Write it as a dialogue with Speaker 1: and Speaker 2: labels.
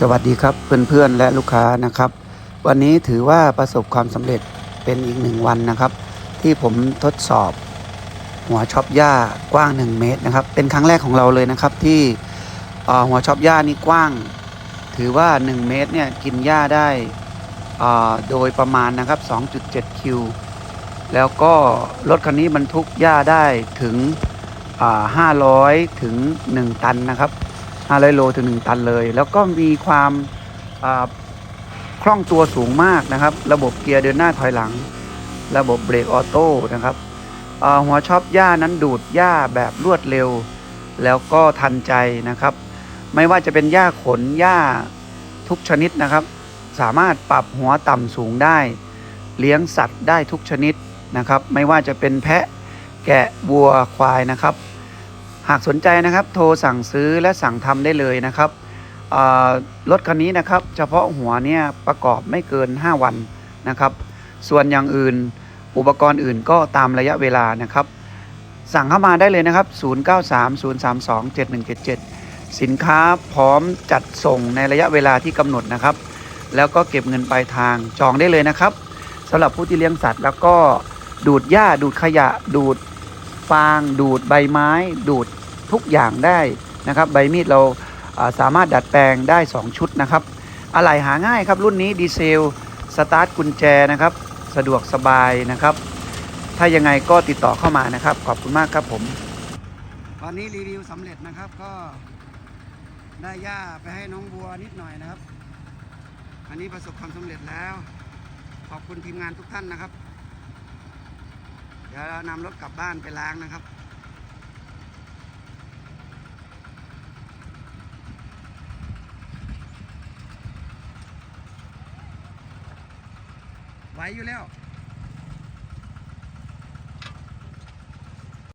Speaker 1: สวัสดีครับเพื่อนๆและลูกค้านะครับ วันนี้ถือว่าประสบความสำเร็จเป็นอีกหนึ่งวันนะครับ ที่ผมทดสอบ หัวช็อปหญ้ากว้าง 1 เมตรนะครับ เป็นครั้งแรกของเราเลยนะครับที่หัวช็อปหญ้านี่กว้าง ถือว่า 1 เมตรเนี่ยกินหญ้าได้โดยประมาณนะครับ 2.7 คิว แล้วก็รถคันนี้บรรทุกหญ้าได้ถึงอ่า500 ถึง 1 ตันนะครับ 500 โลถึง 1 ตันเลย แล้วก็มีความคล่องตัวสูงมากนะครับ ระบบเกียร์เดินหน้าถอยหลัง ระบบเบรกออโต้นะครับหัวช็อปหญ้านั้นดูดหญ้าแบบรวดเร็ว แล้วก็ทันใจนะครับ ไม่ว่าจะเป็นหญ้าขนหญ้าทุกชนิดนะครับ สามารถปรับหัวต่ำสูงได้ เลี้ยงสัตว์ได้ทุกชนิดนะครับ ไม่ว่าจะเป็นแพะแกะวัวควายนะครับ หากสนใจนะครับโทรสั่งซื้อและสั่งทำได้เลยนะครับรถคันนี้นะครับเฉพาะหัวเนี่ยประกอบไม่เกิน 5 วันนะครับ ส่วนอย่างอื่นอุปกรณ์อื่นก็ตามระยะเวลานะครับ สั่งเข้ามาได้เลยนะครับ 0930327177 สินค้าพร้อมจัดส่งในระยะเวลาที่กำหนดนะครับ แล้วก็เก็บเงินปลายทางจองได้เลยนะครับสำหรับผู้ที่เลี้ยงสัตว์ แล้วก็ดูดหญ้าดูดขยะดูด ฟาง ดูดใบไม้ ดูดทุกอย่างได้นะครับ ใบมีดเราสามารถดัดแปลงได้ 2 ชุดนะครับ อะไหล่หาง่ายครับ รุ่นนี้ดีเซลสตาร์ทกุญแจนะครับ สะดวกสบายนะครับ ถ้ายังไงก็ติดต่อเข้ามานะครับ ขอบคุณมากครับผม ตอนนี้รีวิวสำเร็จนะครับก็ได้หญ้าไปให้น้องบัวนิดหน่อยนะครับ อันนี้ประสบความสำเร็จแล้ว ขอบคุณทีมงานทุกท่านนะครับ ดี๋ยวเรานำรถกลับบ้านไปล้างนะครับไหวอยู่แล้ว